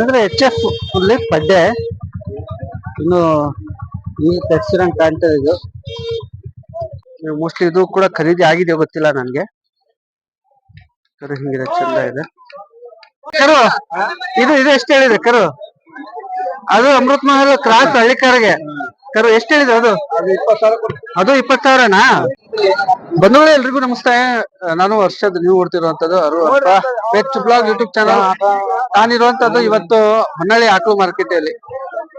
ಅಂದ್ರೆ H F full ಪಡ್ಡೆ. ಇನ್ನು ನೀರು ತರಿಸಿರಂಗ್ ಕಾಣ್ತದೆ ಇದು. ಮೋಸ್ಟ್ಲಿ ಇದು ಕೂಡ ಖರೀದಿ ಆಗಿದೆ ಗೊತ್ತಿಲ್ಲ ನನ್ಗೆ. ಕರು ಹಿಂಗಿದೆ, ಚಂದ ಇದೆ. ಕರು, ಇದು ಇದು ಎಷ್ಟು ಹೇಳಿದೆ ಕರು? ಅದು ಅಮೃತ್ ಮಹಲ್ ಕ್ರಾಸ್ ಹಳ್ಳಿಕಾರಿಗೆ. ಕರು, ಎಷ್ಟು ಹೇಳಿದ್ರು ಅದು? ಅದು ಇಪ್ಪತ್ ಸಾವಿರನಾ ಬಂಧುಗಳೇ ಎಲ್ರಿಗೂ ನಮಸ್ತೆ. ನಾನು ವರ್ಷದ ನೀವು ಓಡ್ತಿರುವಂತದ್ದು ಪೆಚ್ ಬ್ಲಾಗ್ ಯೂಟ್ಯೂಬ್ ಚಾನಲ್ ನಾನಿರುವಂತದ್ದು ಇವತ್ತು ಹೊನ್ನಾಳಿ ಆಕಳು ಮಾರ್ಕೆಟ್ ಅಲ್ಲಿ.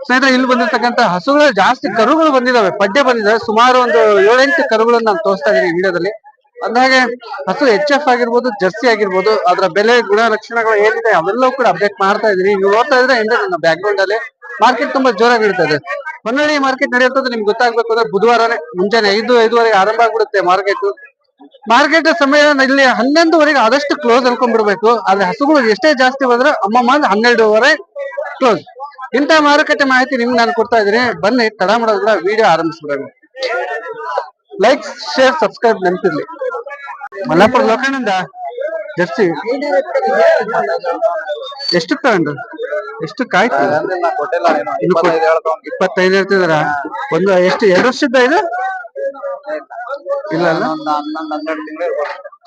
ಸ್ನೇಹಿತರೆ, ಇಲ್ಲಿ ಬಂದಿರ್ತಕ್ಕಂತ ಹಸುಗಳು ಜಾಸ್ತಿ ಕರುಗಳು ಬಂದಿದಾವೆ. ಪಡ್ಡೆ ಬಂದಿದಾವೆ. ಸುಮಾರು ಒಂದು ಏಳೆಂಟು ಕರುಗಳನ್ನ ನಾನು ತೋರಿಸ್ತಾ ಇದ್ದೀನಿ ವಿಡಿಯೋದಲ್ಲಿ ಅಂದಾಗೆ ಹಸು ಎಚ್ ಎಫ್ ಆಗಿರ್ಬೋದು, ಜರ್ಸಿ ಆಗಿರ್ಬೋದು, ಅದರ ಬೆಲೆ ಗುಣಲಕ್ಷಣಗಳು ಏನಿದೆ ಅವೆಲ್ಲವೂ ಕೂಡ ಅಪ್ಡೇಟ್ ಮಾಡ್ತಾ ಇದೀನಿ ನೀವು ನೋಡ್ತಾ ಇದ್ರೆ, ಹಿಂದೆ ನನ್ನ ಬ್ಯಾಕ್ ಅಲ್ಲಿ ಮಾರ್ಕೆಟ್ ತುಂಬಾ ಜೋರಾಗಿ ನಡೀತದೆ ಹೊನ್ನಾಳಿ ಮಾರ್ಕೆಟ್ ನಡೆಯುತ್ತದೆ ನಿಮ್ಗೆ ಗೊತ್ತಾಗ್ಬೇಕು ಅಂದ್ರೆ ಬುಧವಾರನೇ, ಮುಂಜಾನೆ ಐದು ಐದುವರೆಗೆ ಆರಂಭ ಆಗ್ಬಿಡುತ್ತೆ ಮಾರ್ಕೆಟ್ ಮಾರ್ಕೆಟ್ ಸಮಯ ಇಲ್ಲಿ ಹನ್ನೊಂದುವರೆಗೆ ಆದಷ್ಟು ಕ್ಲೋಸ್ ಅನ್ಕೊಂಡ್ಬಿಡ್ಬೇಕು. ಆದ್ರೆ ಹಸುಗಳು ಎಷ್ಟೇ ಜಾಸ್ತಿ ಬಂದ್ರೆ ಅಮ್ಮಮ್ಮ ಅಂದ್ರೆ ಹನ್ನೆರಡುವರೆ ಕ್ಲೋಸ್ ಇಂಥ ಮಾರುಕಟ್ಟೆ ಮಾಹಿತಿ ನಿಮ್ಗೆ ನಾನು ಕೊಡ್ತಾ ಇದ್ದೀನಿ. ಬನ್ನಿ, ತಡ ಮಾಡೋದ್ರ ವಿಡಿಯೋ ಆರಂಭಿಸ್ಬಿಡೋಣ. ಲೈಕ್ ಶೇರ್ ಸಬ್ಸ್ಕ್ರೈಬ್ ನೆನಪಿರ್ಲಿ. ಮಲ್ಲಾಪುರ ಲೋಕಣ್ಣಿಂದ ಜರ್ಸಿ. ಎಷ್ಟು ತಗೊಂಡು? ಎಷ್ಟು ಕಾಯ್ತು? ಇಪ್ಪತ್ತೈದು ಹೇಳ್ತಿದಾರ? ಒಂದು ಎಷ್ಟು ಎರಡು ವರ್ಷದ ಇದು? ಇಲ್ಲ ಅಲ್ಲ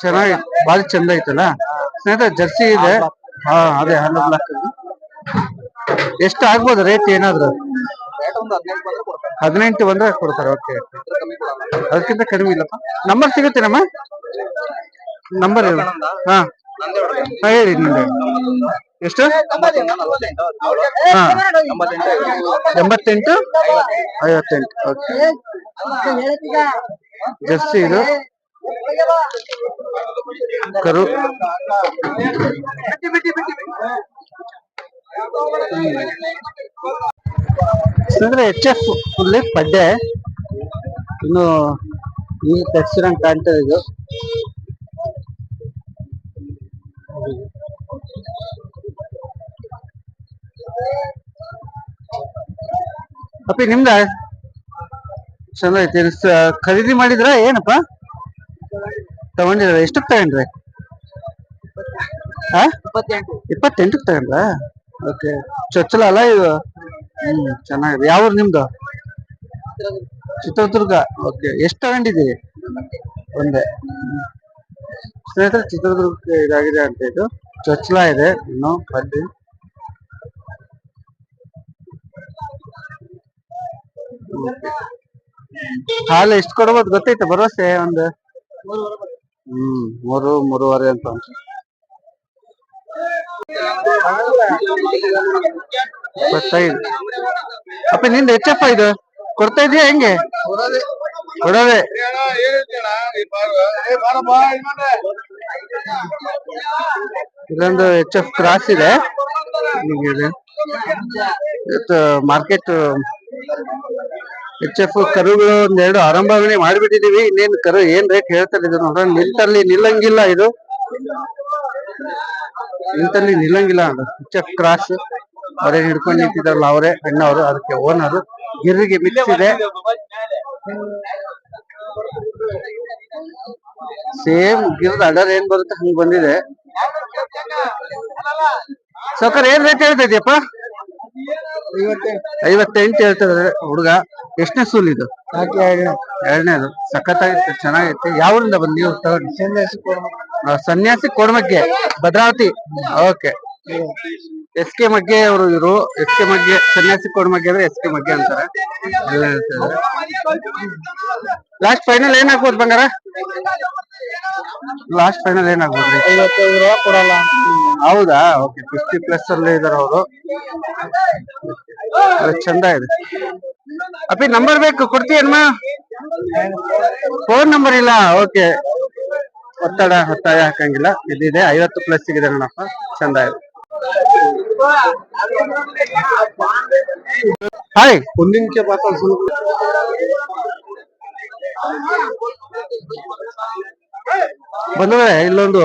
ಚೆನ್ನಾಗಿ ಬಾರಿ ಚಂದ ಐತಲ್ಲ? ಸ್ನೇಹಿತ ಜರ್ಸಿ ಇದೆ. ಹಾ ಅದೇ ಹನ್ನೊಂದು ಲಕ್ಷ ಎಷ್ಟು ಆಗ್ಬೋದು ರೇಟ್ ಏನಾದ್ರು? ಹದಿನೆಂಟು ಬಂದ್ರೆ ಕೊಡ್ತಾರೆ. ಓಕೆ. ಅದಕ್ಕಿಂತ ಕಡಿಮೆ ಇಲ್ಲಪ್ಪ. ನಂಬರ್ ಸಿಗುತ್ತೆ ನಮ್ಮ ನಂಬರ್ ಹಾ. ಹಾ ಹೇಳಿ ನಿಮ್ದು ಎಷ್ಟು? ಎಂಬತ್ತೆಂಟು. ಐವತ್ತೆಂಟು. ಓಕೆ. ಜರ್ಸಿ ಇದು. ಕರು. ಅಂದ್ರೆ ಎಚ್ ಎಫ್ ಫುಲ್ಲಿ ಪಡ್ಡೆ. ಇನ್ನು ಈ ತರ್ಸಿರಂಗ್ ಕಾಣ್ತದೆ ಇದು. ಅಪ್ಪಿ, ನಿಮ್ದ? ಚಂದ ಐತಿ. ಖರೀದಿ ಮಾಡಿದ್ರ ಏನಪ್ಪ? ತಗೊಂಡಿದ್ರ ಎಷ್ಟಕ್ ತಗೊಂಡ್ರಿ? ಆ? ಇಪ್ಪತ್ತೆಂಟಕ್ಕೆ ತಗೊಂಡ್ರ? ಓಕೆ. ಚೊಚ್ಚಲ ಅಲ್ಲ ಇದು? ಹ್ಮ್, ಚೆನ್ನಾಗಿದೆ. ಯಾವ ನಿಮ್ದು? ಚಿತ್ರದುರ್ಗ. ಓಕೆ. ಎಷ್ಟು ತಗೊಂಡಿದ್ದೀರಿ? ಒಂದೇ. ಸ್ನೇಹಿತರೆ, ಚಿತ್ರದುರ್ಗಕ್ಕೆ ಇದಾಗಿದೆ ಅಂತ ಇದು. ಚೊಚ್ಚಲ ಇದೆ. ಇನ್ನು ಬಡ್ಡಿ ಹಾಲು ಎಷ್ಟು ಕೊಡ್ಬೋದು ಗೊತ್ತೈತೆ ಭರವಸೆ ಒಂದು? ಹ್ಮ್, ಮೂರು, ಮೂರುವರೆ ಅಂತ. ಅಪ್ಪ, ನಿಂದ ಎಫ್ ಇದು ಕೊಡ್ತಾ ಇದೀಯಾ ಹೆಂಗೆ? ಕೊಡೋದೆ. ಇದೊಂದು ಎಚ್ ಎಫ್ ಕ್ರಾಸ್ ಇದೆ. ಮಾರ್ಕೆಟ್ ಎಚ್ ಎಫ್ ಕರುಗಳು ಒಂದೆರಡು ಆರಂಭವೇ ಮಾಡಿಬಿಟ್ಟಿದೀವಿ. ಇನ್ನೇನು ಕರು ಏನ್ ರೇಟ್ ಹೇಳ್ತಾರೆ ಇದು ನೋಡ್ರ. ನಿಂತಲ್ಲಿ ನಿಲ್ಲಂಗಿಲ್ಲ ಇದು. ನಿಂತಲ್ಲಿ ನಿಲ್ಲಂಗಿಲ್ಲ ಎಚ್ ಎಫ್ ಕ್ರಾಸ್ ಅವರೇ ಹಿಡ್ಕೊಂಡು ನಿಂತಿದಾರಲ್ಲ ಅವರೇ, ಅಣ್ಣವರು, ಅದಕ್ಕೆ ಓನರ್ ಗಿರ್ರಿಗೆ ಮಿಕ್ಸ್ ಇದೆ. ಸೇಮ್ ಗಿರ್ದ ಅಡರ್ ಏನ್ ಬರುತ್ತೆ, ಹಂಗ್ ಬಂದಿದೆ. ಸೌಕರ್ ಏನ್ ರೇಟ್ ಹೇಳ್ತಾ ಇದೆಯಪ್ಪ? ಐವತ್ತೆಂಟು ಹೇಳ್ತಿದ್ರೆ ಹುಡುಗ. ಎಷ್ಟನೇ ಸೂಲ್ ಇದು? ಎರಡನೇದು. ಸಖತ್ತಾಗಿತ್ತು ಚೆನ್ನಾಗಿತ್ತು ಯಾವ್ರಿಂದ ಬಂದ್ ನೀವು? ತಗೊಂಡು ಸನ್ಯಾಸಿ ಕೊಡ್ಮಕ್ಕೆ. ಭದ್ರಾವತಿ. ಓಕೆ. ಎಸ್ ಕೆ ಮಗ್ಗೆ ಅವರು ಇವರು ಎಸ್ ಕೆ ಮಗ್ಗೆ ಸನ್ಯಾಸಿ ಕೊಡಮಗ್ಗೆ ಅಂದ್ರೆ ಎಸ್ ಕೆ ಮಗ್ಗೆ ಅಂತಾರೆ. ಲಾಸ್ಟ್ ಫೈನಲ್ ಏನಾಗ್ಬೋದು ಬಂಗಾರ? ಲಾಸ್ಟ್ ಫೈನಲ್ ಏನಾಗ್ಬೋದು? ಕೊಡಲ್ಲ. ಹೌದಾ? ಓಕೆ ಫಿಫ್ಟಿ ಪ್ಲಸ್ ಅಲ್ಲಿ ಇದಾರೆ ಅವರು. ಚಂದ ಇದೆ. ಅಪ್ಪಿ ನಂಬರ್ ಬೇಕು. ಕೊಡ್ತೀಯನ್ಮ ಫೋನ್ ನಂಬರ್ ಇಲ್ಲ. ಓಕೆ ಒತ್ತಡ ಒತ್ತಾಯ ಹಾಕಂಗಿಲ್ಲ. ಇದಿದೆ. ಐವತ್ತು ಪ್ಲಸ್ ಇದೆ ನೋಡಪ್ಪ. ಚಂದ ಇದೆ. ಹಾಯ್ ಒಂದಿನಕ್ಕೆ ಬಂದ್ರೆ ಇಲ್ಲೊಂದು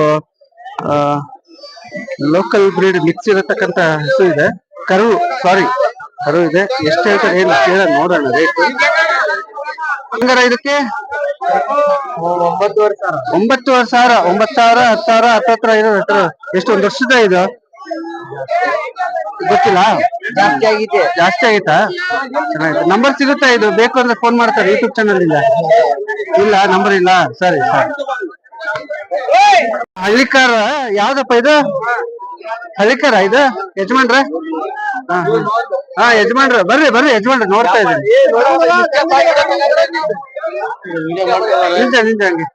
ಲೋಕಲ್ ಬ್ರೀಡ್ ಮಿಕ್ಸ್ ಇರತಕ್ಕಂತ ಹಸು ಇದೆ. ಕರು ಸಾರಿ ಕರು ಇದೆ. ಎಷ್ಟು ಹೇಳ್ತಾರೆ ಏನು ಕೇಳ ನೋಡೋಣ ರೇಟ್ ಹಂಗಾರ ಇದಕ್ಕೆ? ಒಂಬತ್ತುವರೆ ಸಾವಿರ. ಒಂಬತ್ತುವರೆ ಸಾವಿರ ಒಂಬತ್ತು ಸಾವಿರ ಹತ್ತು ಸಾವಿರ ಹತ್ತತ್ರ ಇರೋದು ಹತ್ರ ಎಷ್ಟು ಒಂದು ವರ್ಷದ ಇದು? ಗೊತ್ತಿಲ್ಲ? ಜಾಸ್ತಿ ಆಗಿದೆ, ಜಾಸ್ತಿ ಆಗೈತಾ? ಚೆನ್ನಾಗಿದೆ. ನಂಬರ್ ಸಿಗುತ್ತಾ ಇದು? ಬೇಕು ಅಂದ್ರೆ ಫೋನ್ ಮಾಡ್ತಾರೆ ಯೂಟ್ಯೂಬ್ ಚಾನಲ್ ಇಲ್ಲ ಇಲ್ಲ ನಂಬರ್ ಇಲ್ಲ. ಸರಿ ಸರಿ. ಹಳ್ಳಿಕಾರ, ಯಾವ್ದಪ್ಪ ಇದು? ಹಳ್ಳಿಕಾರ ಇದು? ಯಜಮಾನ್ರ. ಹಾ ಯಜಮಾನ್ರ. ಬರ್ರಿ ಬರ್ರಿ, ಯಜಮಾನ್ರ. ನೋಡ್ತಾ ಇದ್ದೀನಿ. ನಿಂತ ನಿಂತ ಹಂಗೆ.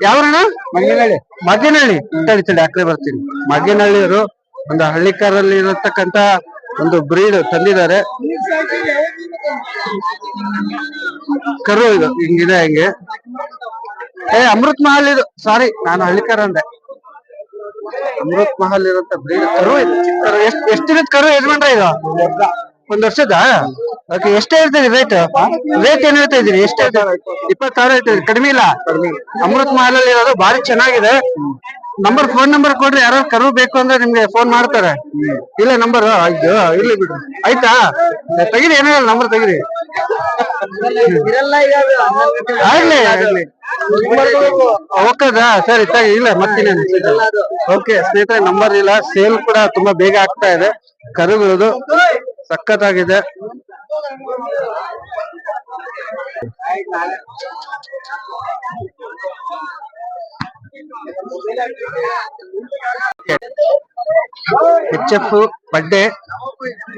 ಯಾವ್ರಣ್ಣ? ಮಗ್ಗಿನಹಳ್ಳಿ ಮಗ್ಗಿನಹಳ್ಳಿ ತಡಿ ತಡಿ ಆಕಡೆ ಬರ್ತೀನಿ ಮಗ್ಗಿನಹಳ್ಳಿಯವರು ಒಂದು ಹಳ್ಳಿಕಾರಲ್ಲಿ ಇರತಕ್ಕಂತ ಒಂದು ಬ್ರೀಡ್ ತಂದಿದ್ದಾರೆ. ಕರು ಇದು ಹಿಂಗಿದೆ ಹಿಂಗೆ? ಏ, ಅಮೃತ್ ಮಹಲ್ ಇದು. ಸಾರಿ ನಾನು ಹಳ್ಳಿಕಾರ ಅಂದೆ. ಅಮೃತ್ ಮಹಲ್ ಇರುವಂತ ಬ್ರೀಡ್ ಕರು ಇದು. ಚಿಕ್ಕ ಕರು ಎಷ್ಟ್ ಇದು? ಒಂದ್ ವರ್ಷದ? ಓಕೆ ಎಷ್ಟೇ ಹೇಳ್ತೀರಿ ರೇಟ್ ರೇಟ್ ಏನ್ ಹೇಳ್ತಾ ಇದೀರಿ ಎಷ್ಟೇ ಇಪ್ಪತ್ತಾರು ಸಾವಿರ ಹೇಳ್ತೀರಿ ಕಡಿಮೆ ಇಲ್ಲ. ಅಮೃತ್ ಮಹಲ್ ಅಲ್ಲಿ ಇರೋದು ಬಾರಿ ಚೆನ್ನಾಗಿದೆ. ನಂಬರ್ ಫೋನ್ ನಂಬರ್ ಕೊಡ್ರಿ. ಯಾರೋ ಕರು ಬೇಕು ಅಂದ್ರೆ ನಿಮ್ಗೆ ಫೋನ್ ಮಾಡ್ತಾರೆ. ಇಲ್ಲ ನಂಬರ್ ಆಯ್ತು ಇಲ್ಲಿ ಬಿಡ್ರಿ. ಆಯ್ತಾ? ತೆಗಿರಿ ಏನಿಲ್ಲ ನಂಬರ್ ತೆಗಿರಿ. ಆಗ್ಲಿ ಆಗ್ಲಿ. ಓಕೆದಾ ಸರಿ, ತಗಿ. ಇಲ್ಲ ಮತ್ತೆ ಓಕೆ ಸ್ನೇಹಿತರೆ ನಂಬರ್ ಇಲ್ಲ. ಸೇಲ್ ಕೂಡ ತುಂಬಾ ಬೇಗ ಆಗ್ತಾ ಇದೆ. ಕರುಗಳದು ಸಖತ್ತಾಗಿದೆ. ಎಚ್ ಎಫ್ ಪಡ್ಡೆ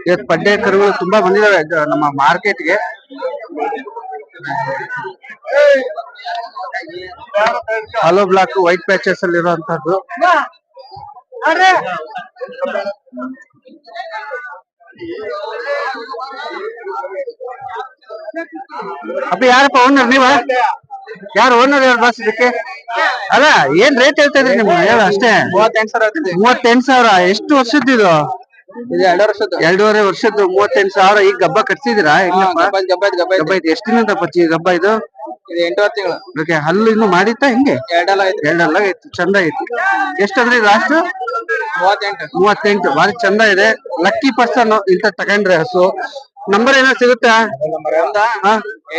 ಇವತ್ತು ಪಡ್ಡೆ ಕರುಗಳು ತುಂಬಾ ಬಂದಿದಾವೆ ನಮ್ಮ ಮಾರ್ಕೆಟ್ಗೆ. ಹಲೋ ಬ್ಲಾಕ್ ವೈಟ್ ಪ್ಯಾಚಸ್ ಅಲ್ಲಿ ಇರುವಂತದ್ದು ಅಪ್ಪ ಯಾರಪ್ಪ ಓನರ್ ನೀವ? ಯಾರು ಓನರ್ ಯಾರು ಬಸ್ ಇದಕ್ಕೆ? ಅಲ್ಲ ಏನ್ ರೇಟ್ ಹೇಳ್ತಾ ಇದ್ರಿ ನಿಮ್ಗೆ? ಹೇಳ ಅಷ್ಟೇ. ಮೂವತ್ತೆಂಟು ಸಾವಿರ ಆಗ್ತದೆ ಮೂವತ್ತೆಂಟು ಸಾವಿರ. ಎಷ್ಟು ವರ್ಷದ್ದು ಇದು? ಇದು ಎರಡೂವರೆ ವರ್ಷದ್ದು. ಮೂವತ್ತೆಂಟು ಸಾವಿರ. ಈಗ ಗಬ್ಬ ಕಟ್ಸಿದಿರಾ ಗಬ್ಬ ಐತೆ, ಐತಿ ಎಷ್ಟು ದಿನದ ಗಬ್ಬ ಇದು? ಇದು ಎಂಟೂವರೆ ತಿಂಗಳು. ಓಕೆ ಹಲ್ಲು ಇನ್ನು ಮಾಡಿತ್ತಾ ಹಿಂಗೆ? ಎರಡೆಲ್ಲ ಐತೆ ಎರಡಲ್ಲ ಐತಿ ಚಂದ ಐತಿ ಎಷ್ಟಂದ್ರಿ ಲಾಸ್ಟ್ ಮೂವತ್ತೆಂಟು. ಮೂವತ್ತೆಂಟು ಬಾರಿ ಚಂದ ಇದೆ. ಲಕ್ಕಿ ಪರ್ಸನ್ ಇಂತ ತಗೊಂಡ್ರೆ ಹಸು. ನಂಬರ್ ಏನೋ ಸಿಗುತ್ತಾ?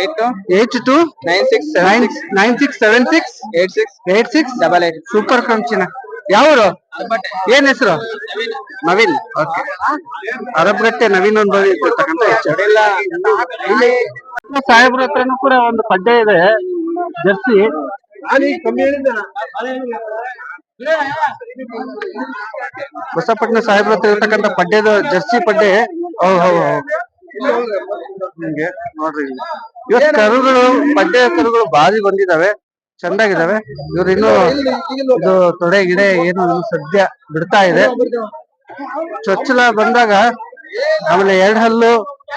Eight eight two nine six nine nine six seven six eight six eight six double eight super ಕಂಚಿನ ಯಾವ್ರು? ಏನ್ ಹೆಸರು? ನವೀನ್. ಓಕೆ ಅರಬ್ಗಟ್ಟೆ ನವೀನ್ ಒಂದು ಇರ್ತಕ್ಕಂಥ ಸಾಹೇಬ್ರ ಹತ್ರನೂ ಕೂಡ ಒಂದು ಪಡ್ಡೆ ಇದೆ ಜರ್ಸಿ. ಹೊಸಪಟ್ಟಣ ಸಾಹೇಬ್ರ ಹತ್ರ ಇರ್ತಕ್ಕಂಥ ಪಡ್ಡೆದ ಜರ್ಸಿ ಪಡ್ಡೆ. ಹಿಂಗೆ ನೋಡ್ರಿ. ಇವತ್ತು ಕರುಗಳು ಪಡ್ಡೆ ಕರುಗಳು ಬಾರಿ ಬಂದಿದಾವೆ ಚಂದಾಗಿದಾವೆ ಇವ್ರು ಇನ್ನು ಇದು ತೊಡೆ ಗಿಡ ಏನು ಸದ್ಯ ಬಿಡ್ತಾ ಇದೆ. ಚೊಚ್ಚಲ ಬಂದಾಗ ಆಮೇಲೆ ಎರಡ್ ಹಲ್ಲು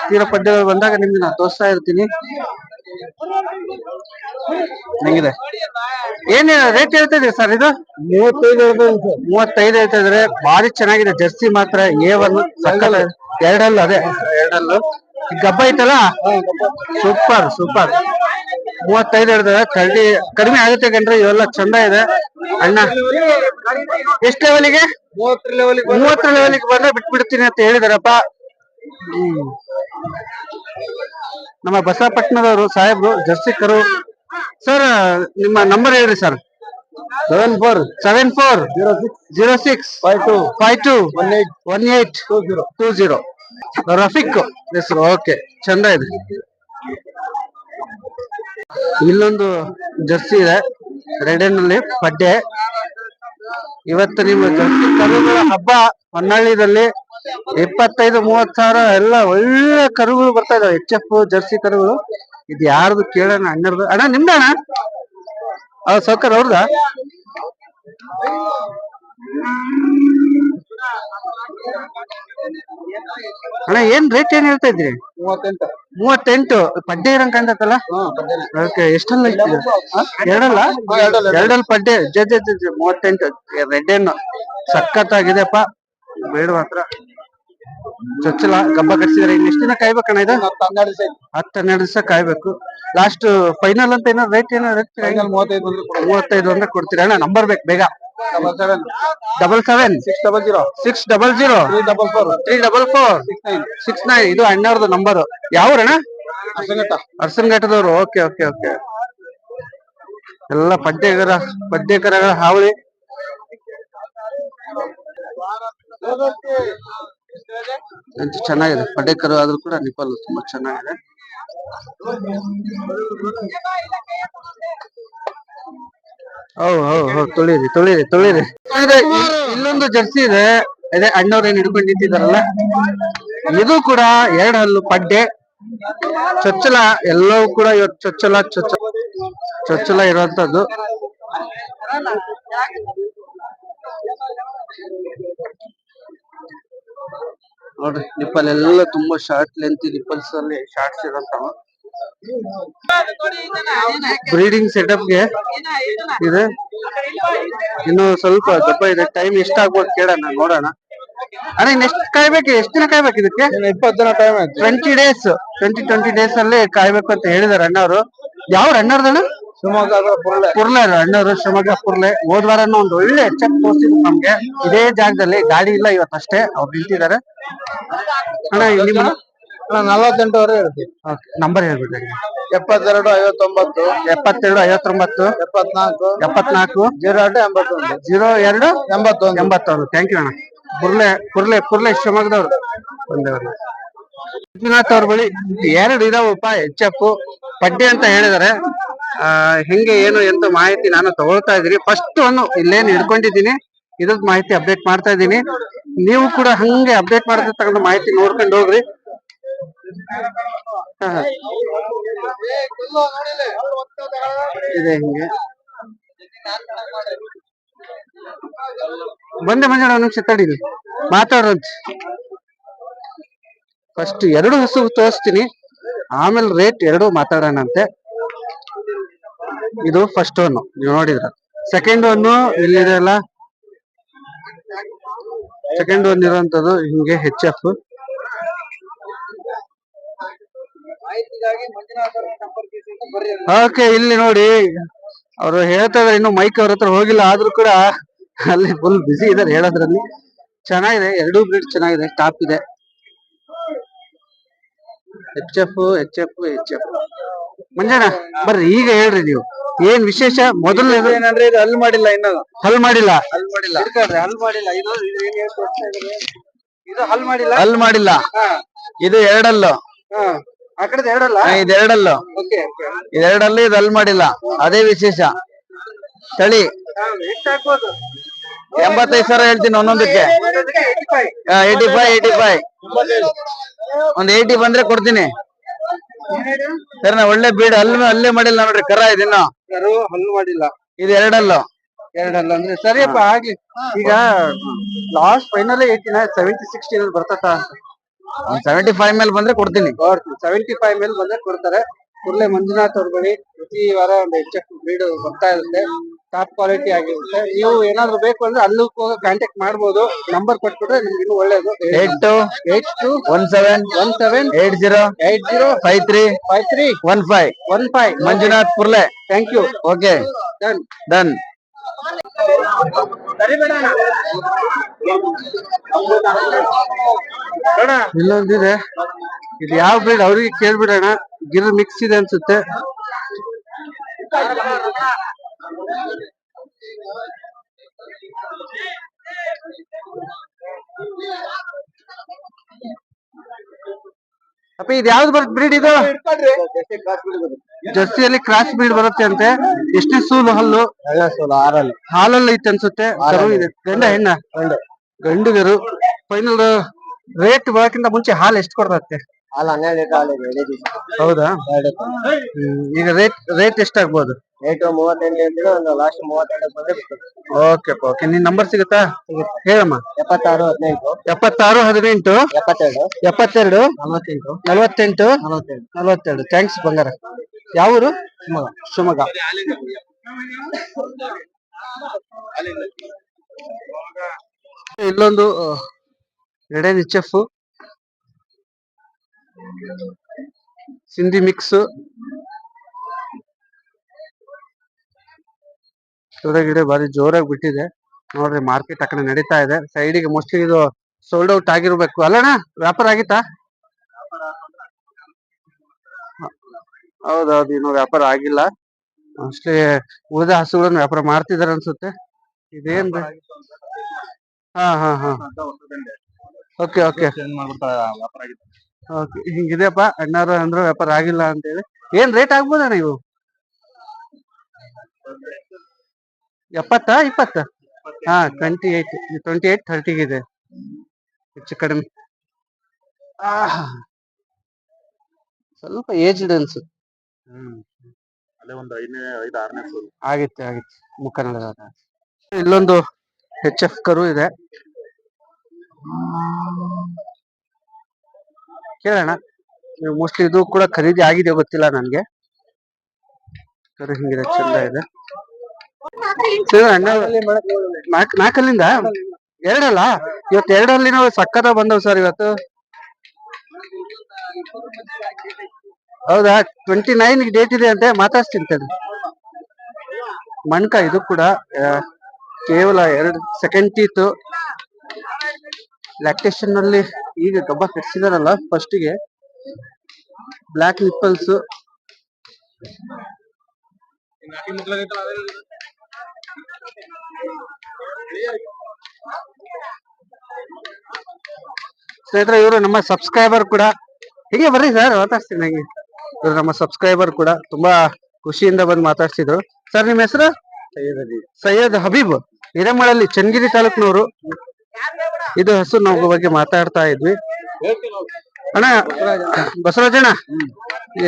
ತೀರ ಪಡ್ಡೆಗಳು ಬಂದಾಗ ನಿಮ್ಗೆ ನಾನು ತೋರಿಸ್ತಾ ಇರ್ತೀನಿ. ಹೆಂಗಿದೆ? ಏನ್ ರೇಟ್ ಹೇಳ್ತಾ ಇದ್ರಿ ಸರ್ ಇದು? ಮೂವತ್ತೈದು ಮೂವತ್ತೈದು ಹೇಳ್ತಾ ಇದ್ರೆ ಬಾರಿ ಚೆನ್ನಾಗಿದೆ ಜರ್ಸಿ ಮಾತ್ರ ಎ ಒನ್ ಸಕ್ಕಲ್ ಎರಡಲ್ಲು ಅದೇ ಎರಡಲ್ಲು ಗಬ್ಬ ಐತಲ್ಲ? Super super. ಮೂವತ್ತೈದು ಹಿಡಿದ್ರೆ ಕಡಿ ಕಡಿಮೆ ಆಗುತ್ತೆ ಕಣ್ರಿ ಇವೆಲ್ಲ ಚಂದ ಇದೆ. ಅಣ್ಣ ಎಷ್ಟ್ ಲೆವೆಲ್ಗೆ ಮೂವತ್ತರ ಲೆವೆಲ್ಗೆ ಮೂವತ್ತರ ಲೆವೆಲಿಗೆ ಬಂದ್ರೆ ಬಿಟ್ಬಿಡ್ತೀನಿ ಅಂತ ಹೇಳಿದಾರಪ್ಪ. ಹ್ಮ್. ನಮ್ಮ ಬಸವಪಟ್ಟಣದವರು ಸಾಹೇಬ್ರು ಜರ್ಸಿ ಕರು ಸರ್ ನಿಮ್ಮ ನಂಬರ್ ಹೇಳ್ರಿ sir seven four seven four zero six zero six five two five two one eight one eight two zero two zero Rafiq ಹೆಸರು ಓಕೆ ಚಂದ ಇದೆ. ಇಲ್ಲೊಂದು ಜರ್ಸಿ ಇದೆ. ರೆಡನಲ್ಲಿ ಪಡ್ಡೆ. ಇವತ್ತು ನಿಮ್ಮ ಜರ್ಸಿ ಕರುಗಳ ಹಬ್ಬ ಹೊನ್ನಳ್ಳಿದಲ್ಲಿ ಇಪ್ಪತ್ತೈದು ಮೂವತ್ ಸಾವಿರ ಎಲ್ಲ ಒಳ್ಳೆ ಕರುಗಳು ಬರ್ತಾ ಇದಾವೆ. ಎಚ್ ಎಫ್ ಜರ್ಸಿ ಕರುಗಳು. ಇದು ಯಾರ್ದು ಕೇಳೋಣ ಅಣ್ಣರ್ದು ಅಣ್ಣ, ನಿಮ್ದ ಅಣ್ಣ? ಹೌದು ಸೌಕರ್ ಅವ್ರದ? ಅಣ್ಣ ಏನ್ ರೇಟ್ ಏನ್ ಹೇಳ್ತಾ ಇದ್ರಿ? ಮೂವತ್ತೆಂಟು. ಮೂವತ್ತೆಂಟು. ಪಡ್ಡೆ ಇರಂಗ್ ಕಾಣ್ತಲ್ಲ ಓಕೆ ಎಷ್ಟಲ್ಲ ಎರಡಲ್ಲ. ಎರಡಲ್ಲ. ಎರಡಲ್ ಪಡ್ಡೆ ಜೆ ಜೆ ಜೆ ಮೂವತ್ತೆಂಟು. ರೆಡ್ ಹೆಣ್ಣು ಸಖತ್ತಾಗಿದೆಪ್ಪ ಬೇಡ ಮಾತ್ರ ಚೊಚ್ಚಲ ಗಬ್ಬ ಕಟ್ಸಿದ್ರೆ. ಇನ್ನು ಎಷ್ಟು ದಿನ ಕಾಯ್ಬೇಕಣ್ಣ ಇದು? ಹತ್ತು ಹನ್ನೆರಡು ದಿವಸ ಕಾಯ್ಬೇಕು. ಲಾಸ್ಟ್ ಫೈನಲ್ ಅಂತ ಏನೋ ರೇಟ್ ಏನೋ ರೇಟ್. ಮೂವತ್ತೈದು ಅಂದ್ರೆ ಕೊಡ್ತೀರಾ? ಅಣ್ಣ ನಂಬರ್ ಬೇಕು ಬೇಗ. Double seven double seven six double zero six double zero three double four three double four six nine six nine ಇದು ಅಣ್ಣವ್ರದ್ದು ನಂಬರ್ ಯಾವ್ರಣ್ಣ ಅರ್ಸಂಘಟ್ಟ. ಅರಸನಘಟ್ಟದವರು ಓಕೆ ಓಕೆ ಓಕೆ ಎಲ್ಲ ಪದ್ಯಕರ ಪದ್ಯಕರಗಳ ಹಾವಳಿ. ಚೆನ್ನಾಗಿದೆ. ಪಡ್ಡೇಕರು ಆದ್ರೂ ಕೂಡ ನಿಪಾಲ್ ತುಂಬಾ ಚೆನ್ನಾಗಿದೆ. ಹೌದು ಹೌದು ಹೌದು, ತೊಳಿರಿ ತೊಳಿರಿ ತೊಳಿರಿ. ಇಲ್ಲೊಂದು ಜರ್ಸಿ ಇದೆ. ಅದೇ ಅಣ್ಣವ್ರ ಏನ್ ಹಿಡ್ಕೊಂಡು ನಿಂತಿದಾರಲ್ಲ ಇದು ಕೂಡ ಎರಡು ಹಲ್ಲು ಪಡ್ಡೆ. ಚೊಚ್ಚಲ, ಎಲ್ಲವೂ ಕೂಡ ಇವತ್ತು ಚೊಚ್ಚಲ ಚೊಚ್ಚ ಚೊಚ್ಚಲ ಇರುವಂತದ್ದು. ನೋಡ್ರಿ ನಿಪ್ಪಲ್ ಎಲ್ಲ ತುಂಬಾ ಶಾರ್ಟ್ ಲೆಂತ್ ನಿಪ್ಪಲ್ಸ್ ಅಲ್ಲಿ ಶಾರ್ಟ್ಸ್ ಇರುವಂತವು. ಬ್ರೀಡಿಂಗ್ ಸೆಟಪ್ಗೆ ಇದೆ. ಇನ್ನು ಸ್ವಲ್ಪ ದಪ್ಪ ಇದೆ. ಟೈಮ್ ಎಷ್ಟಾಗ್ಬೋದು ಕೇಳೋಣ ನೋಡೋಣ. ಅಣ್ಣ ಎಷ್ಟು ಕಾಯ್ಬೇಕು? ಎಷ್ಟು ದಿನ ಕಾಯ್ಬೇಕು ಇದಕ್ಕೆ? ಇಪ್ಪತ್ತು ದಿನ ಟೈಮ್ ಆಯ್ತು. Twenty days twenty twenty days ಅಲ್ಲಿ ಕಾಯ್ಬೇಕು ಅಂತ ಹೇಳಿದಾರೆ ಅಣ್ಣವರು. ಯಾವ ಅಣ್ಣವ್ರದಣ್ಣ ಶಿವಮೊಗ್ಗ ಪುರ್ಲೆ. ಪುರ್ಲೆ ಅಣ್ಣವರು ಶಿವಮೊಗ್ಗ ಪುರ್ಲೆ. ಹೋದ್ ವಾರನೂ ಒಂದು ಒಳ್ಳೆ ಚೆಕ್ ತೋರಿಸಿದ್ರು ನಮ್ಗೆ. ಇದೇ ಜಾಗದಲ್ಲಿ ಗಾಡಿ ಇಲ್ಲ ಇವತ್ತಷ್ಟೇ. ಅವ್ರು ನಿಂತಿದ್ದಾರೆ. ಅಣ್ಣ ನಿಮ್ಮ ನಲವತ್ತೆಂಟುವರೆ ಇರುತ್ತೆ ನಂಬರ್ ಹೇಳ್ಬಿಡ್ರಿ ಎಪ್ಪತ್ತೆರಡು ಐವತ್ತೊಂಬತ್ತು. ಎಪ್ಪತ್ತೆರಡು ಐವತ್ತೊಂಬತ್ತು. ಎಪ್ಪತ್ನಾಲ್ಕು. ಎಪ್ಪತ್ನಾಲ್ಕು. ಜೀರೋ ಎರಡು ಎಂಬತ್ತೊಂದು. ಜೀರೋ ಎರಡು ಎಂಬತ್ತೊಂದು. ಎಂಬತ್ತೊಂದು. ಥ್ಯಾಂಕ್ ಯು ಅಣ್ಣ. ಕುರ್ಲೆ ಕುರ್ಲೆ ಕುರ್ಲೆ ಶಿವಮೊಗ್ಗದವ್ರು. ಬಂದವರು ಮಂಜುನಾಥ್ ಅವ್ರ ಬಳಿ ಎರಡು ಇದಾವಪ್ಪ ಎಚ್ ಎಫ್. ಪಡ್ಡಿ ಅಂತ ಹೇಳಿದಾರೆ. ಆ ಹೆಂಗೆ ಏನು ಎಂತ ಮಾಹಿತಿ ನಾನು ತಗೊಳ್ತಾ ಇದೀನಿ ಫಸ್ಟ್ ಒಂದು ಇಲ್ಲೇನು ಹಿಡ್ಕೊಂಡಿದ್ದೀನಿ. ಇದ್ರದ್ ಮಾಹಿತಿ ಅಪ್ಡೇಟ್ ಮಾಡ್ತಾ ಇದ್ದೀನಿ. ನೀವು ಕೂಡ ಹಂಗೆ ಅಪ್ಡೇಟ್ ಮಾಡಿರ್ತಕ್ಕಂಥ ಮಾಹಿತಿ ನೋಡ್ಕೊಂಡು ಹೋಗ್ರಿ. ಇದೆ ಹಿಂಗೆ. ಬಂದೆ ಬಂದ ಒಂದು ನಿಮಿಷ ತಡೀರಿ. ಮಾತಾಡೋದು ಫಸ್ಟ್ ಎರಡು ಹಸು ತೋರಿಸ್ತೀನಿ. ಆಮೇಲೆ ರೇಟ್ ಎರಡು ಮಾತಾಡೋಣಂತೆ ಇದು ಫಸ್ಟ್ ಒನ್ ನೀವು ನೋಡಿದ್ರ. ಸೆಕೆಂಡ್ ಒನ್ ಇಲ್ಲಿದೆ ಅಲ್ಲ? ಸೆಕೆಂಡ್ ಒನ್ ಇರುವಂತದ್ದು ಹಿಂಗೆ ಹೆಚ್ ಎಫ್ ಓಕೆ ಇಲ್ಲಿ ನೋಡಿ. ಅವರು ಹೇಳ್ತಾ ಇದಾರೆ ಇನ್ನು ಮೈಕ್ ಅವ್ರ ಹತ್ರ ಹೋಗಿಲ್ಲ ಆದ್ರೂ ಕೂಡ ಅಲ್ಲಿ ಫುಲ್ ಬಿಸಿ ಇದಾರೆ ಹೇಳೋದ್ರಲ್ಲಿ. ಚೆನ್ನಾಗಿದೆ ಎರಡೂ ಬ್ರಿಡ್ಜ್ ಚೆನ್ನಾಗಿದೆ ಟಾಪ್ ಇದೆ. H F H F H F Manjanna ಬರ್ರಿ ಈಗ ಹೇಳ್ರಿ ನೀವು. ಏನ್ ವಿಶೇಷ? ಮೊದಲು ಏನಂದ್ರೆ ಇದು ಅಲ್ಲಿ ಮಾಡಿಲ್ಲ ಇನ್ನ ಹಲ್ ಮಾಡಿಲ್ಲ? ಹಲ್ ಮಾಡಿಲ್ಲ. ಹಲ್ ಮಾಡಿಲ್ಲ. ಇದು ಇದು ಏನ್ ಹೇಳ್ ಇದು ಹಲ್ ಮಾಡಿಲ್ಲ? ಹಲ್ ಮಾಡಿಲ್ಲ. ಇದು ಎರಡಲ್ಲು. ಆ ಕಡೆದು ಎರಡಲ್ಲ? ಇದು ಎರಡಲ್ಲು ಓಕೆ ಇದೆರಡಲ್ಲಿ ಇದು ಅಲ್ಲಿ ಮಾಡಿಲ್ಲ. ಅದೇ ವಿಶೇಷ. ತಳಿ. ಎಷ್ಟು ಹಾಕ್ಬೋದು ಎಂಬತ್ತೈದು ಸಾವಿರ ಹೇಳ್ತೀನಿ ಒಂದೊಂದಕ್ಕೆ. ಏಯ್ಟಿ ಫೈವ್ ಏಯ್ಟಿ ಫೈವ್ ಒಂದ್ ಏಯ್ಟಿ ಬಂದ್ರೆ ಕೊಡ್ತೀನಿ. ಸರ್ ನಾ ಒಳ್ಳೆ ಬೀಡ್ ಅಲ್ಲೂ ಅಲ್ಲೇ ಮಾಡಿಲ್ಲ ನೋಡ್ರಿ ಕರ ಇದಿನ್ನು ಹಲ್ಲು ಮಾಡಿಲ್ಲ. ಇದು ಎರಡಲ್ಲು. ಎರಡಲ್ಲ ಅಂದ್ರೆ ಸರಿಯಪ್ಪ ಆಗ್ಲಿ. ಈಗ ಲಾಸ್ಟ್ ಫೈನಲ್ ಏಯ್ಟಿನ ಸೆವೆಂಟಿ ಸಿಕ್ಸ್ಟಿ ಬರ್ತತ ಸೆವೆಂಟಿ ಫೈವ್ ಮೇಲೆ ಬಂದ್ರೆ ಕೊಡ್ತೀನಿ. ಸೆವೆಂಟಿ ಫೈವ್ ಮೇಲೆ ಬಂದ್ರೆ ಕೊಡ್ತಾರೆ. ಕುರ್ಲೆ ಮಂಜುನಾಥ್ ಅವ್ರ ಬಳಿ ಪ್ರತಿ ವಾರ ಒಂದು ಹೆಚ್ಚು ಬೀಡು ಬ್ರೀಡ್ ಬರ್ತಾ ಇರುತ್ತೆ. ಟಾಪ್ ಕ್ವಾಲಿಟಿ ಆಗಿರುತ್ತೆ. ನೀವು ಏನಾದ್ರು ಬೇಕು ಅಂದ್ರೆ ಅಲ್ಲೂ ಕಾಂಟ್ಯಾಕ್ಟ್ ಮಾಡ್ಬೋದು. ನಂಬರ್ ಕೊಟ್ಬಿಟ್ರೆ ನಿಮ್ಗೆ ಇನ್ನೂ ಒಳ್ಳೇದು eight two eight two one seven one seven eight zero eight zero five three five three one five one five Manjunath Purle. Thank you okay done done ಇಲ್ಲೊಂದಿದೆ. ಇದು ಯಾವ ಬ್ರೀಡ್ ಅವ್ರಿಗೆ ಕೇಳ್ಬಿಡೋಣ. ಗಿರ್ ಮಿಕ್ಸ್ ಇದೆ ಅನ್ಸುತ್ತೆ. ಅಪ್ಪ ಇದು ಯಾವ್ದು ಬರುತ್ತೆ ಬ್ರೀಡ್ ಇದು? ಜರ್ಸಿಯಲ್ಲಿ ಕ್ರಾಸ್ ಬ್ರೀಡ್ ಬರುತ್ತೆ ಅಂತೆ. ಎಷ್ಟು ಸೂಲು ಹಲ್ಲು? ಆರಲ್ಲಿ. ಹಾಲಲ್ಲಿ ಐತೆ ಅನ್ಸುತ್ತೆ. ಕರು ಇದೆ. ಗಂಡ ಹೆಣ್ಣ? ಗಂಡುಗರು ಫೈನಲ್ ರೇಟ್ ಬರೋಕ್ಕಿಂತ ಮುಂಚೆ ಹಾಲು ಎಷ್ಟು ಕೊಡ್ತತ್ತೆ ಹಾಲು ಹನ್ನೆರಡು ಲೀಟರ್ ಹೌದಾ? ಎರಡು ಹ್ಮ್. ಈಗ ರೇಟ್ ರೇಟ್ ಎಷ್ಟಾಗ್ಬೋದು? ರೇಟು ಮೂವತ್ತೆಂಟು ಹೇಳ್ತೀವಿ ಒಂದು ಲಾಸ್ಟ್ ಮೂವತ್ತೆಂಟು ಬಂದ್ರೆ ಬಿಡ್ತೀವಿ ಓಕೆ ಓಕೆ ನಿನ್ ನಂಬರ್ ಸಿಗುತ್ತಾ? ಹೇಳಮ್ಮ. ಎಪ್ಪತ್ತಾರು ಹದಿನೆಂಟು. ಎಪ್ಪತ್ತಾರು ಹದಿನೆಂಟು? ಎಪ್ಪತ್ತೆರಡು. ಎಪ್ಪತ್ತೆರಡು? ನಲವತ್ತೆಂಟು. ನಲವತ್ತೆಂಟು? ನಲವತ್ತೆಂಟು. ನಲವತ್ತೆರಡು. ಥ್ಯಾಂಕ್ಸ್ ಬಂಗಾರ. ಯಾವೂರು ಶಿವಮೊಗ್ಗ. ಶಿವಮೊಗ್ಗ. ಇಲ್ಲೊಂದು ಎಡೆ ಎಫ್ ಸಿಂಧಿ ಮಿಕ್ಸ್. ಗಿಡ ಬಾರಿ ಜೋರಾಗಿ ಬಿಟ್ಟಿದೆ. ನೋಡ್ರಿ ಮಾರ್ಕೆಟ್ ಆ ಕಡೆ ನಡೀತಾ ಇದೆ. ಸೈಡಿಗೆ ಮೋಸ್ಟ್ಲಿ ಇದು ಸೋಲ್ಡ್ ಔಟ್ ಆಗಿರ್ಬೇಕು. ಅಲ್ಲಣ್ಣ ವ್ಯಾಪಾರ ಆಗಿತ್ತಾ? ಹೌದೌದು ಇನ್ನು ವ್ಯಾಪಾರ ಆಗಿಲ್ಲ. ಮೋಸ್ಟ್ಲಿ ಉಳಿದ ಹಸುಗಳನ್ನು ವ್ಯಾಪಾರ ಮಾಡ್ತಿದಾರೆ ಅನ್ಸುತ್ತೆ. ಇದೇನ್ ಹಾ ಹಾ ಹಾ. ಓಕೆ ಓಕೆ ಓಕೆ ಹಿಂಗಿದೆಯಪ್ಪ ಅಣ್ಣಾರು ಅಂದ್ರು ವ್ಯಾಪಾರ ಆಗಿಲ್ಲ ಅಂತೇಳಿ. ಏನ್ ರೇಟ್ ಆಗ್ಬೋದಣ್ಣ ನೀವು ಎಪ್ಪತ್ತ ಇಪ್ಪತ್ತ? ಹಾ ಟ್ವೆಂಟಿ ಏಟ್ ಟ್ವೆಂಟಿ ಏಟ್ ಥರ್ಟಿಗಿದೆ ಹೆಚ್ಚು ಕಡಿಮೆ. ಆಹ್. ಸ್ವಲ್ಪ ಏಜ್ಡ್ ಅನ್ಸು. ಆಗಿತ್ತು ಆಗಿತ್ತು. ಮುಖ ನೋಡೋದಾದ ಇಲ್ಲೊಂದು ಹೆಚ್ ಎಫ್ ಕರು ಇದೆ. ಕೇಳೋಣ. ಮೋಸ್ಟ್ಲಿ ಇದು ಕೂಡ ಖರೀದಿ ಆಗಿದೆ ಗೊತ್ತಿಲ್ಲ ನನ್ಗೆ. ಹಿಂಗಿದೆ, ಚಂದ ಇದೆ. ನಾಲ್ಕಲ್ಲಿಂದ ಎರಡಲ್ಲ? ಇವತ್ತು ಎರಡಲ್ಲಿ ನಾವು ಸಕ್ಕತ್ತ ಬಂದವು ಸರ್ ಇವತ್ತು. ಹೌದಾ? ಟ್ವೆಂಟಿ ನೈನ್ ಡೇಟ್ ಇದೆ ಅಂತ ಮಾತಾಡ್ತೀನಿ ತಡಿ. ಮಣ್ಕ, ಇದು ಕೂಡ ಕೇವಲ ಎರಡು ಸೆಕೆಂಡ್ ಟೀತ್ ಲ್ಯಾಕ್ಟೇಷನ್ನಲ್ಲಿ ಈಗ ಗಬ್ಬ ಕಟ್ಸಿದಾರಲ್ಲ ಫಸ್ಟ್ಗೆ ಬ್ಲಾಕ್ ನಿಪ್ಪಲ್ಸ್ ಸ್ನೇಹಿತರೆ ಇವರು ನಮ್ಮ ಸಬ್ಸ್ಕ್ರೈಬರ್ ಕೂಡ. ಹೀಗೆ ಬರ್ರಿ ಸರ್ ಮಾತಾಡ್ತೀನಿ ನಂಗೆ ಇವರು ನಮ್ಮ ಸಬ್ಸ್ಕ್ರೈಬರ್ ಕೂಡ ತುಂಬಾ ಖುಷಿಯಿಂದ ಬಂದು ಮಾತಾಡ್ಸಿದ್ರು. ಸರ್ ನಿಮ್ಮ ಹೆಸರು? ಸೈಯದ್ ಹಬೀಬ್ ಹಿರೇಮಳಲ್ಲಿ ಚನ್ನಗಿರಿ ತಾಲೂಕ್ನವರು. ಇದು ಹಸು ನಾವು ಬಗ್ಗೆ ಮಾತಾಡ್ತಾ ಇದ್ವಿ. ಅಣ್ಣ ಬಸವರಾಜಣ್ಣ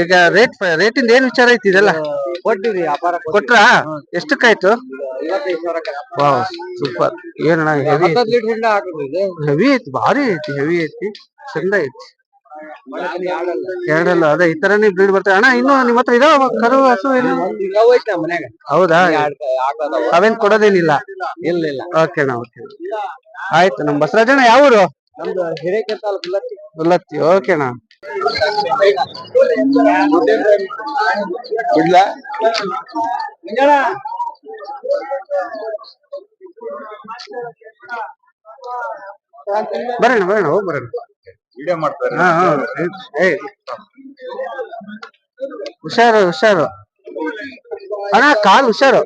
ಈಗ ರೇಟ್ ರೇಟ್ ಇಂದ ಏನ್ ವಿಚಾರ ಐತಿ ಇದೆಲ್ಲ? ಕೊಟ್ರ ವ್ಯಾಪಾರ ಕೊಟ್ರಾ? ಎಷ್ಟಕ್ಕಾಯ್ತು? ವಾವ್ ಸೂಪರ್ ಏನಣ್ಣ ಹೆವಿ ಹೆವಿ ಐತಿ? ಭಾರಿ ಐತಿ ಹೆವಿ ಐತಿ ಚಂದ ಐತಿ. ಎರಡಲ್ಲ ಅದೇ ಈ ತರನೇ ಬ್ರೀಡ್ ಅಣ್ಣ ಇನ್ನು ನಿಮ್ಮ ಹತ್ರ ಇದಾವ ಕರು ಹಸು ಏನು? ಹೌದಾ? ಅವೇನ್ ಕೊಡೋದೇನಿಲ್ಲ? ಇಲ್ಲ ಇಲ್ಲ. ಓಕೆ ಅಣ್ಣ ಓಕೆ ಆಯ್ತು ನಮ್ ಬಸವರಾಜಣ್ಣ ಯಾವ ಊರು? ಗುಲ್ಲತ್ತಿ ಓಕೆ ಅಣ್ಣ. ಬಿಡ್ಲಾ ಬರೋಣ ಬರೋಣ ಹೋಗಿ ಬರೋಣ. ವಿಡಿಯೋ ಮಾಡ್ತಾರೆ. ಹುಷಾರು ಹುಷಾರು. ಅಣ್ಣ, ಕಾಲ್ ಹುಷಾರು.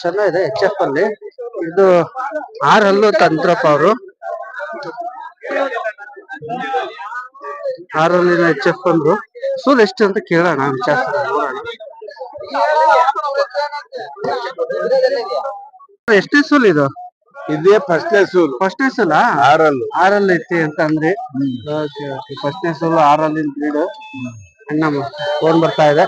ಚೆನ್ನಾಗಿದೆ ಎಚ್ ಎಫ್ ಅಲ್ಲಿ. ಇದು ಆರ್ ಹಲ್ಲು ತಂತ್ರಪ್ಪ ಅವರು. ಆರ್ ಹಲ್ಲಿನ ಎಚ್ ಎಫ್ ಅಂದ್ರು ಸೂಲ್ ಎಷ್ಟು ಅಂತ ಕೇಳೋಣ ವಿಚಾರಿಸೋಣ ನೋಡೋಣ ಎಷ್ಟೇ ಸೂಲ್ ಇದು? ಇದೇ ಫಸ್ಟ್ ಸೂಲು ಫಸ್ಟ್ನೇ ಸೋಲ ಆರಲ್ಲು. ಆರಲ್ಲಿ ಐತಿ ಅಂತ ಅಂದ್ರಿ? ಓಕೆ ಓಕೆ ಫಸ್ಟ್ನೇ ಸಲ ಆರಲ್ಲಿ ಬ್ರೀಡು ಅಣ್ಣ ಫೋನ್ ಬರ್ತಾ ಇದೆ.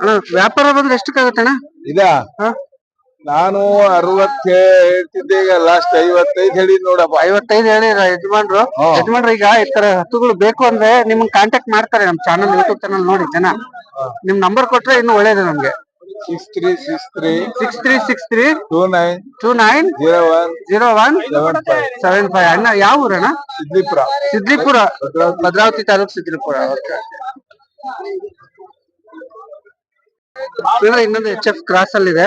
ಅಣ್ಣ ವ್ಯಾಪಾರ ಬಂದ್ರೆ ಎಷ್ಟಕ್ಕಾಗತ್ತಣ್ಣ ಇದ? ಹಾ? ನಾನು ಅರವತ್ ಹೇಳ್ತಿದ್ದೆ ಈಗ ಲಾಸ್ಟ್ ಐವತ್ತೈದು ಹೇಳಿ ನೋಡಪ್ಪ. ಐವತ್ತೈದು ಹೇಳಿ ಯಜಮಾನ್ರು. ಹಾ. ಯಜಮಾನ್ರು ಈಗ ಈ ತರ ಹತ್ತುಗಳು ಬೇಕು ಅಂದ್ರೆ ನಿಮ್ಗೆ ಕಾಂಟ್ಯಾಕ್ಟ್ ಮಾಡ್ತಾರೆ ನಮ್ ಚಾನಲ್ ಯೂಟ್ಯೂಬ್ ಚಾನಲ್ ನೋಡಿ ಜನ. ನಿಮ್ ನಂಬರ್ ಕೊಟ್ರೆ ಇನ್ನು ಒಳ್ಳೇದು ನಮ್ಗೆ. Six three six three six three six three two nine two nine zero one zero one seven five ಅಣ್ಣ ಯಾವ ಊರಣ್ಣ? ಸಿದ್ದಿಪುರ. ಸಿದ್ಲಿಪುರ ಭದ್ರಾವತಿ. ತಾಲೂಕು ಸಿದ್ಲಿಪುರ ಓಕೆ ಇನ್ನೊಂದು ಎಚ್ ಎಫ್ ಕ್ರಾಸ್ ಅಲ್ಲಿ ಇದೆ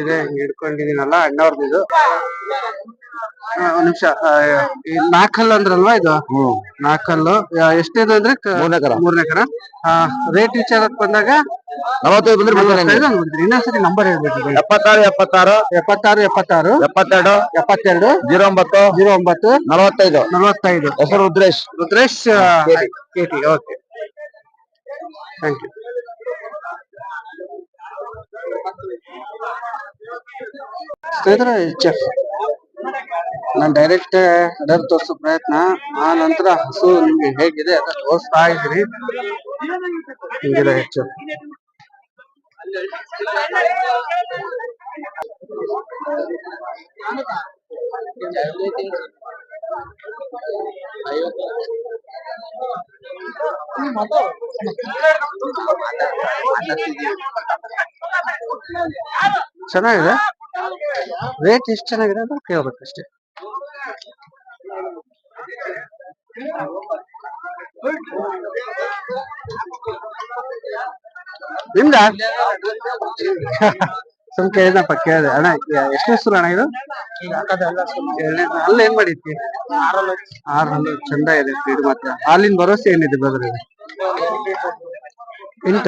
ಇದೆ ಹಿಡ್ಕೊಂಡಿದೀನಲ್ಲ ಅಣ್ಣವ್ರದ್ದು. ಇದು ಒಂದ್ ನಿಮಿಷ ನಾಲ್ಕಲ್ಲು ಅಂದ್ರಲ್ವಾ ಇದು? ನಾಲ್ಕಲ್ಲು ಎಷ್ಟಿದೆ ಅಂದ್ರೆ ಮೂರನೇ ಕರ. ರೇಟ್ ವಿಚಾರಕ್ಕೆ ಬಂದಾಗ ನಲವತ್ತೈದು ಬಂದ್ರೆ. ಇನ್ನೊಂದ್ಸರಿ ನಂಬರ್ ಹೇಳ್ಬೇಕು ಎಪ್ಪತ್ತಾರು ಎಪ್ಪತ್ತಾರು. ಎಪ್ಪತ್ತಾರು ಎಪ್ಪತ್ತಾರು. ಎಪ್ಪತ್ತೆರಡು. ಎಪ್ಪತ್ತೆರಡು. ಜೀರೋ ಒಂಬತ್ತು. ಜೀರೋ ಒಂಬತ್ತು. ನಲವತ್ತೈದು. ನಲವತ್ತೈದು. ಹೆಸರು Rudresh. Rudresh KT okay. Thank you ಸ್ನೇಹಿತರೆ ಚೆಫ್ ನಾನು ಡೈರೆಕ್ಟ್ ಅದರ ತೋರಿಸೋ ಪ್ರಯತ್ನ. ಆ ನಂತರ ಹಸು ನಿಮ್ಗೆ ಹೇಗಿದೆ ಅಂತ ತೋರಿಸ್ತಾ ಇದ್ರಿ. ಹಿಂಗಿದೆ ಹೆಚ್ಚು. ಚೆನ್ನಾಗಿದೆ? ರೇಟ್ ಎಷ್ಟು ಚೆನ್ನಾಗಿದೆ ಅಂತ ಕೇಳ್ಬೇಕಷ್ಟೇ. ನಿಮ್ದ? ಸುಮ್ ಏನಪ್ಪ ಕೇಳಿದೆ. ಅಣ್ಣ ಎಷ್ಟು ಹೆಸರು ಅಣ್ಣ ಇದು? ಅಲ್ಲ ಏನ್ ಮಾಡಿದ್ವಿ ಆರಲ್ಲೂ, ಚಂದ ಇದೆ ಸ್ಪೀಡ್ ಮಾತ್ರ. ಹಾಲಿನ ಭರವಸೆ ಏನಿದೆ ಬ್ರದರ್ ಎಂಟ?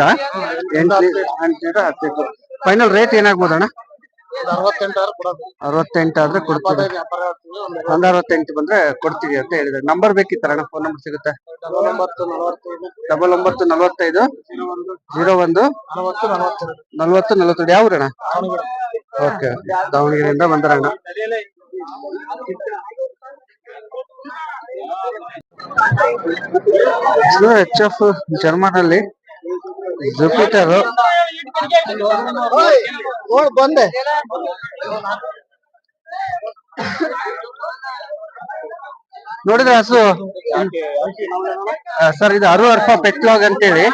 ಎಂಟು ಹತ್ತು ಫೈನಲ್ ರೇಟ್ ಏನಾಗ್ಬೋದು ಅಣ್ಣ ಅರವತ್ತೆಂಟು ಆದ್ರೆ ಕೊಡ್ತೀವಿ. ಒಂದ್ ಅರವತ್ತೆಂಟು ಬಂದ್ರೆ ಕೊಡ್ತೀವಿ ಅಂತ ಹೇಳಿದ್ರೆ ನಂಬರ್ ಬೇಕಿತ್ತಲ್ಲ ಫೋನ್ ನಂಬರ್ ಸಿಗುತ್ತೆ. ಡಬಲ್ ಒಂಬತ್ತು ನಲವತ್ತೈದು. ಜೀರೋ ಒಂದು. ನಲ್ವತ್ತು ನಲವತ್ತೆರಡು ಯಾವ ಅಣ್ಣ ಓಕೆ ದಾವಣಗೆರೆಯಿಂದ ಬಂದರಣ್ಣ ಎಚ್ ಎಫ್ ಜರ್ಮನ್ ಜುಪಿಟರ್ ಬಂದೆ. ನೋಡಿದ್ರೆ ಹಸು. ಸರ್ ಇದು ಅರು ಅರ್ಪ ಪೆಟ್ಲಾಗ್ ಅಂತೇಳಿ.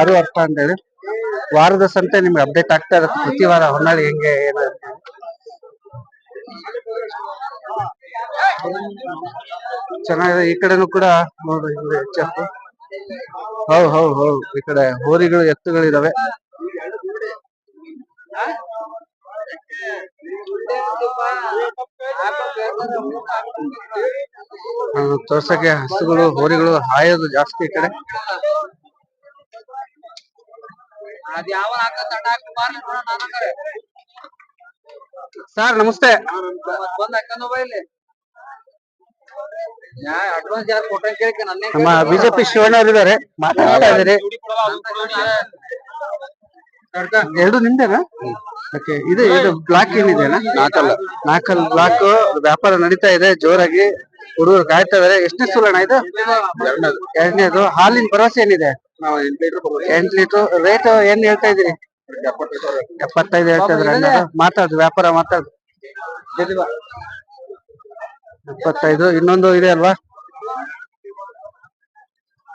ಅರು ಅರ್ಪ ಅಂತೇಳಿ. ವಾರದ ಸಂತೆ ನಿಮ್ಗೆ ಅಪ್ಡೇಟ್ ಆಗ್ತಾ ಇರುತ್ತೆ. ಪ್ರತಿ ವಾರ ಹೊನ್ನಾಳಿ ಹೆಂಗೆ ಏನು ಚೆನ್ನಾಗಿದೆ. ಈ ಕಡೆನೂ ಕೂಡ ನೋಡ್ರಿ ಎಚ್ ಎಫ್ ಹೌದು ಹೌ ಹೌ ಈ ಕಡೆ ಹೋರಿಗಳು ಎತ್ತುಗಳು ಇದಾವೆ ಆ, ತೋರ್ಸಕ್ಕೆ ಹಸುಗಳು ಹೋರಿಗಳು ಹಾಯೋದು ಜಾಸ್ತಿ ಈ ಕಡೆ. ಸರ್ ನಮಸ್ತೆ. ನಮ್ಮ ಬಿಜೆಪಿ ಶಿವಣ್ಣವ್ರು ಇದಾರೆ ಮಾತಾಡ್ತಾ ಇದಾರೆ ಎರಡು ನಿಮ್ದೇನಾ ಓಕೆ ಇದು ಇದು ಬ್ಲಾಕ್ ಏನಿದೆನಾ ನಾಕಲ್ ನಾಲ್ಕಲ್ ಬ್ಲಾಕ್ ವ್ಯಾಪಾರ ನಡೀತಾ ಇದೆ ಜೋರಾಗಿ. ಹುಡುಗರು ಕಾಯ್ತಾ ಇದಾರೆ ಎಷ್ಟನೇ ಸುಲಣ ಇದು? ಎರಡನೇದು. ಹಾಲಿನ ಭರವಸೆ ಏನಿದೆ? ಎಂಟು ಲೀಟರ್. ರೇಟ್ ಏನ್ ಹೇಳ್ತಾ ಇದೀರಿ ಎಪ್ಪತ್ತೈದು ಹೇಳ್ತಾ ಇದ್ರೆ ಮಾತಾಡ್ದು ವ್ಯಾಪಾರ ಮಾತಾಡು. ಎಪ್ಪತ್ತೈದು ಇನ್ನೊಂದು ಇದೆ ಅಲ್ವಾ?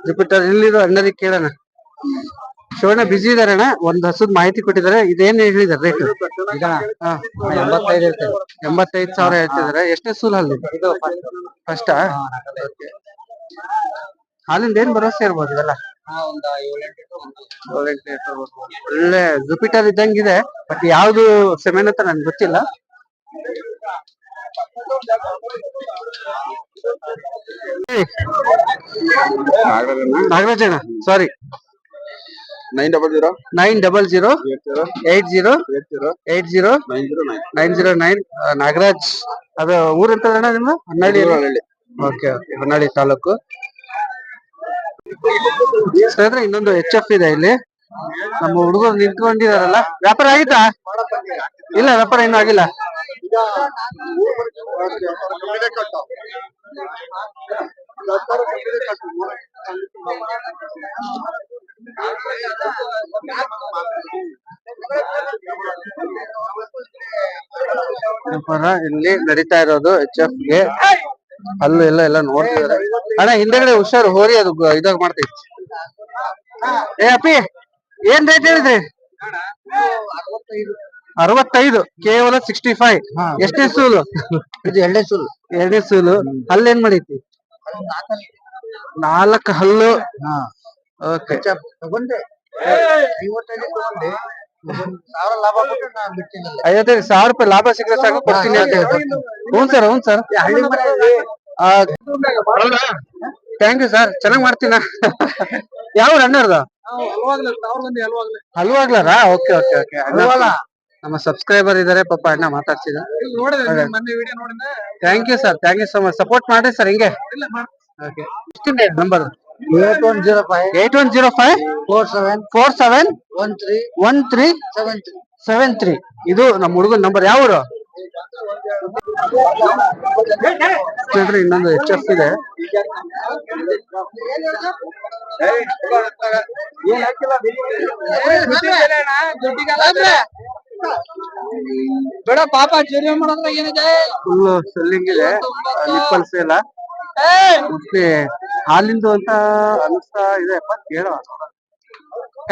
ಜುಪಿಟರ್ ಇಲ್ಲಿರೋ ಅಣ್ಣರಿಗೆ ಕೇಳೋಣ. ಶಿವಣ್ಣ ಬಿಸಿ ಇದಾರೆ ಅಣ್ಣ ಒಂದ್ ಹಸುದ್ ಮಾಹಿತಿ ಕೊಟ್ಟಿದ್ದಾರೆ. ಇದೇನ್ ಹೇಳಿದಾರೆ ರೇಟ್ ಎಂಬತ್ತೈದು ಎಂಬತ್ತೈದು ಸಾವಿರ ಹೇಳ್ತಿದಾರೆ ಎಷ್ಟೇ ಸೂಲ್ ಅಲ್ಲಿ ಫಸ್ಟಾ ಹಾಲಿಂದ ಏನ್ ಭರವಸೆ ಇರ್ಬೋದು ಇದೆಲ್ಲ. ಒಳ್ಳೆ ಜುಪಿಟರ್ ಇದ್ದಂಗಿದೆ ಬಟ್ ಯಾವ್ದು ಸೆಮೆನ್ ಅಂತ ನನ್ಗೆ ಗೊತ್ತಿಲ್ಲ. ನಾಗರಾಜಣ್ಣ sorry nine double zero nine double zero eight zero eight zero nine zero nine Nagaraj ಅದು ಊರ್ ಅಂತ ಅಣ್ಣ ನಿಮ್ಮ ಹೊನ್ನಾಳಿ ಓಕೆ ಓಕೆ ಹೊನ್ನಾಳಿ ತಾಲೂಕು. ಸ್ನೇಹಿತರೆ ಇನ್ನೊಂದು ಎಚ್ ಎಫ್ ಇದೆ ಇಲ್ಲಿ. ನಮ್ಮ ಹುಡುಗರು ನಿಂತ್ಕೊಂಡಿದಾರಲ್ಲ. ವ್ಯಾಪಾರ ಆಗಿತ್ತಾ? ಇಲ್ಲ ವ್ಯಾಪಾರ ಇನ್ನೂ ಆಗಿಲ್ಲ. ಇಲ್ಲಿ ನಡೀತಾ ಇರೋದು ಎಚ್ ಎಫ್ಗೆ. ಅಲ್ಲೂ ಎಲ್ಲ ಎಲ್ಲ ನೋಡ್ತಿದಾರೆ ಅಣ್ಣ, ಹಿಂದೆಗಡೆ ಹುಷಾರು, ಹೋರಿ, ಅದು ಇದಾಗ ಮಾಡ್ತೈತಿ ಏ, ಅಪ್ಪಿ, ಏನ್ ರೇಟ್ ಹೇಳಿದ್ರಿ? ಅರವತ್ತೈದು ಕೇವಲ ಸಿಕ್ಸ್ಟಿ ಫೈವ್ ಎಷ್ಟೇ ಸೂಲು? ಇದು ಎರಡನೇ ಸೂಲು. ಎರಡನೇ ಸೂಲು. ಅಲ್ಲೇನ್ ಮಾಡೈತಿ? ನಾಲ್ಕು ಹಲ್ಲು. ಓಕೆ. ತಗೊಂಡೆ. ಐವತ್ತೈದು ತಗೊಂಡೆ. ಸಾವಿರ ಲಾಭ ಕೊಟ್ಟು ನಾನು ಬಿಡ್ತೀನಲ್ಲ ಐವತ್ತೈದು ಸಾವಿರ ರೂಪಾಯಿ ಲಾಭ ಸಿಕ್ಕರೆ ಸಾಕು ಕೊಡ್ತೀನಿ ಅಂತ ಹೇಳ್ತಾರೆ. ಹ್ಞೂ ಸರ್ ಹ್ಞೂ ಸರ್. ಹಳ್ಳಿ ಮನೆಯಲ್ಲಿ ಥ್ಯಾಂಕ್ ಯು ಸರ್ ಚೆನ್ನಾಗಿ ಮಾಡ್ತೀನ? ಯಾವ ಅಣ್ಣರ್ದ? ಹಲ್ವಾಗ್ಲಾರ? Okay okay okay. ನಮ್ಮ ಸಬ್ಸ್ಕ್ರೈಬರ್ ಇದಾರೆ ಪಾಪ ಅಣ್ಣ ಮಾತಾಡ್ಸಿದ thank you sir thank you so much support ಮಾಡ್ರಿ ಸರ್ ಹಿಂಗೆ. Okay number eight one zero five. Eight one zero five? Four seven. Four seven one three. One three seven three. Seven three ಇದು ನಮ್ಮ ಹುಡುಗನ number ಯಾವ ಊರು? ಸ್ನೇಹಿತರೆ ಇನ್ನೊಂದು H F ಇದೆ. ಬೇಡ ಪಾಪ ಜೀವನ ಮಾಡೋದ್ರಾಗ ಏನಿದೆ? ಫುಲ್ ಸೆಲ್ಲಿಂಗ್ ಇದೆ. ನಿಪ್ಪಲ್ ಸೇಲ ಮತ್ತೆ ಹಾಲಿಂದು ಅಂತ ಅನಿಸ್ತಾ ಇದೆ. ಕೇಳುವ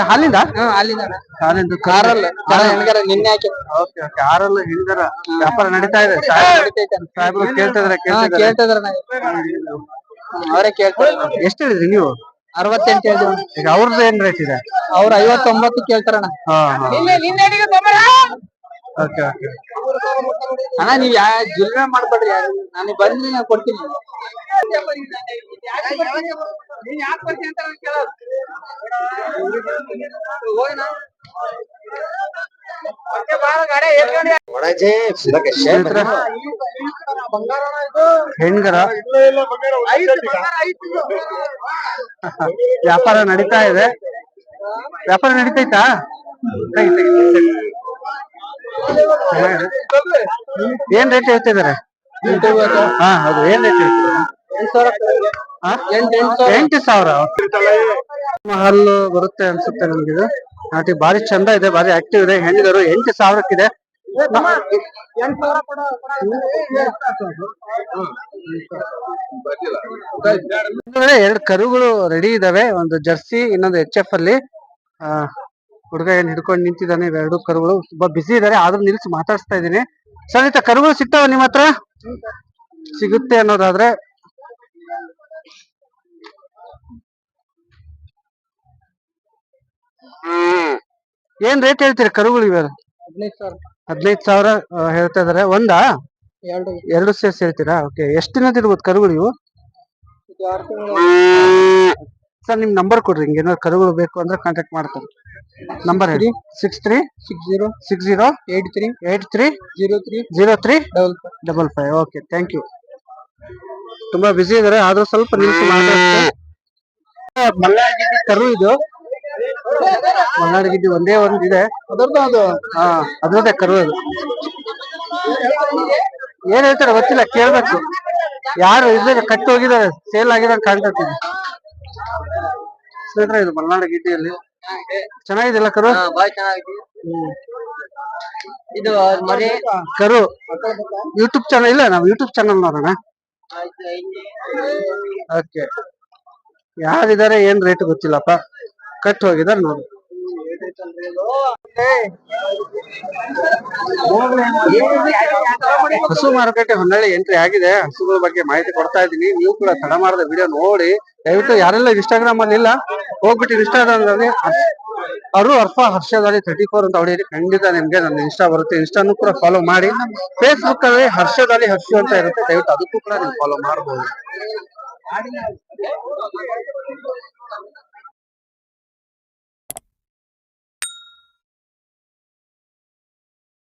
ಹಾಲಿಂದ? ಹಾಲಿಂದ. ಹಾಲಿಂದು ಕಾರಲ್ಲಿ ಹೆಣ್ಗಾರ ನಿನ್ನೆ ಹಾಕಿ ಓಕೆ ಓಕೆ ಆರಲ್ಲ ಹಿಂದರ. ವ್ಯಾಪಾರ ನಡೀತಾ ಇದೆ. ಸಾಹೇಬ್ರು ಕೇಳ್ತಾ ಇದಾರೆ ಕೇಳ್ತಾ ಇದಾರೆ. ಅವರೇ ಕೇಳ್ತಾರೆ ಎಷ್ಟು ಹೇಳಿದ್ರಿ ನೀವು? ಅರವತ್ತೆಂಟು ಹೇಳಿದ್ವಿ ಈಗ ಅವ್ರದ್ದು ಏನ್ ರೇಟ್ ಇದೆ? ಅವ್ರ ಐವತ್ತೊಂಬತ್ತು ಕೇಳ್ತಾರಣ್ಣ ಹಾ ಓಕೆ ಓಕೆ. ಅಣ್ಣ ನೀವ್ ಯಾ ಜುಲ್ಮೆ ಮಾಡ್ಬೇಡ್ರಿ. ನಾನು ಬಂದ್ರಿ ನಾನು ಕೊಡ್ತೀನಿ. ಹೆಣ್ಗರ. ವ್ಯಾಪಾರ ನಡೀತಾ ಇದೆ. ವ್ಯಾಪಾರ ನಡೀತೈತಾ. ಏನ್ ರೇಟ್ ಹೇಳ್ತಿದಾರೆ ಹಾ ಹೌದು. ಏನ್ ರೇಟ್ ಹೇಳ್ತಿದ್ದಾರೆ? ಎಂಟು ಸಾವಿರ. ಹಲ್ಲು ಬರುತ್ತೆ ಅನ್ಸುತ್ತೆ ನಮ್ಗೆ ಇದು ನಾಟಿ ಬಾರಿ ಚಂದ ಇದೆ ಬಾರಿ ಆಕ್ಟಿವ್ ಇದೆ. ಹೆಣ್ಣಿದರು ಎಂಟು ಸಾವಿರಕ್ಕಿದೆ. ಎರಡು ಕರುಗಳು ರೆಡಿ ಇದಾವೆ. ಒಂದು ಜರ್ಸಿ ಇನ್ನೊಂದು ಎಚ್ ಎಫ್ ಅಲ್ಲಿ. ಹುಡುಗ ಏನ್ ಹಿಡ್ಕೊಂಡು ನಿಂತಿದ್ದಾನೆ ಇವೆರಡು ಕರುಗಳು. ತುಂಬಾ ಬಿಸಿ ಇದಾರೆ ಆದ್ರೂ ನಿಲ್ಸಿ ಮಾತಾಡ್ಸ್ತಾ ಇದೀನಿ ಸರ್ ಕರುಗಳು ಸಿಗ್ತಾವ ನಿಮ್ ಹತ್ರ ಸಿಗುತ್ತೆ ಅನ್ನೋದಾದ್ರೆ ಏನ್ ರೇಟ್ ಹೇಳ್ತೀರಿ ಕರುಗಳು ಇವಾಗ ಹದಿನೈದು ಸಾವಿರ. ಹೇಳ್ತಾ ಇದಾರೆ. ಒಂದಾ? ಎರಡು. ಸೇರ್ಸಿ ಹೇಳ್ತೀರಾ? ಓಕೆ ಎಷ್ಟು ದಿನದ ಇರ್ಬೋದು ಕರುಗಳು ಇವು? ಸರ್ ನಿಮ್ ನಂಬರ್ ಕೊಡ್ರಿ. ಹಿಂಗೆ ಏನಾದ್ರು ಕರುಗಳು ಬೇಕು ಅಂದ್ರೆ ಕಾಂಟ್ಯಾಕ್ಟ್ ಮಾಡ್ತಾರೆ. ನಂಬರ್ ಹೇಳಿ. Six three six zero six zero eight three eight three zero three zero three double five double five okay thank you ತುಂಬಾ ಬಿಸಿ ಇದಾರೆ. ಆದ್ರೂ ಸ್ವಲ್ಪ ನಿಲ್ಸಿ ಮಾತಾಡ್ತಾರೆ ಕರು ಇದು. ಮಲ್ನಾಡ್ ಗಿಡ್ಡಿ ಒಂದೇ ಒಂದ್ ಇದೆ. ಅದರ್ದು ಅದು. ಹಾ ಅದ್ರದ್ದೇ ಕರು ಅದು ಏನ್ ಹೇಳ್ತಾರೆ ಗೊತ್ತಿಲ್ಲ ಕೇಳ್ಬೇಕು. ಯಾರು ಇದ್ರೆ ಕಟ್ಟಿ ಹೋಗಿದ್ದಾರೆ ಸೇಲ್ ಆಗಿದ್ದಾರೆ ಕಾಣ್ತದೆ ಸ್ನೇಹಿತರೆ ಇದು ಮಲ್ನಾಡು ಗಿಡ್ಡಿಯಲ್ಲಿ ಚೆನ್ನಾಗಿದೆಲ್ಲ ಕರು ಬಾಯ್ ಚೆನ್ನಾಗಿದೆ ಹ್ಮ್. ಇದು ಮರಿ. ಕರು ಯೂಟ್ಯೂಬ್ ಚಾನಲ್ ಇಲ್ಲ ನಾವು ಯೂಟ್ಯೂಬ್ ಚಾನಲ್ ನೋಡೋಣ. ಓಕೆ. ಯಾರಿದ್ದಾರೆ ಏನ್ ರೇಟ್ ಗೊತ್ತಿಲ್ಲಪ್ಪ? ಕಟ್ ಹೋಗಿದಾರ ನೋಡಿ. ಹಸು ಮಾರುಕಟ್ಟೆ ಹೊನ್ನಾಳಿ ಎಂಟ್ರಿ ಆಗಿದೆ. ಹಸುಗಳ ಬಗ್ಗೆ ಮಾಹಿತಿ ಕೊಡ್ತಾ ಇದ್ದೀನಿ. ನೀವು ಕೂಡ ತಡ ಮಾಡದ ವಿಡಿಯೋ ನೋಡಿ. ದಯವಿಟ್ಟು ಯಾರೆಲ್ಲ ಇನ್ಸ್ಟಾಗ್ರಾಮ್ ಅಲ್ಲಿ ಇಲ್ಲ ಹೋಗ್ಬಿಟ್ಟು ಇನ್ಸ್ಟಾಗ್ರಾಮ್ ಅಲ್ಲಿ ಅವರು ಅರ್ಫಾ ಹರ್ಷದಲ್ಲಿ ತರ್ಟಿ ಫೋರ್ ಅಂತ ಹೊಡೆಯಿರಿ ಖಂಡಿತ ನಿಮ್ಗೆ ನನ್ನ ಇನ್ಸ್ಟಾ ಬರುತ್ತೆ. ಇನ್ಸ್ಟಾನು ಕೂಡ ಫಾಲೋ ಮಾಡಿ. ಫೇಸ್ಬುಕ್ ಅಲ್ಲಿ ಹರ್ಷದಲ್ಲಿ ಹರ್ಷ ಅಂತ ಇರುತ್ತೆ. ದಯವಿಟ್ಟು ಅದಕ್ಕೂ ಕೂಡ ನೀವು ಫಾಲೋ ಮಾಡಬಹುದು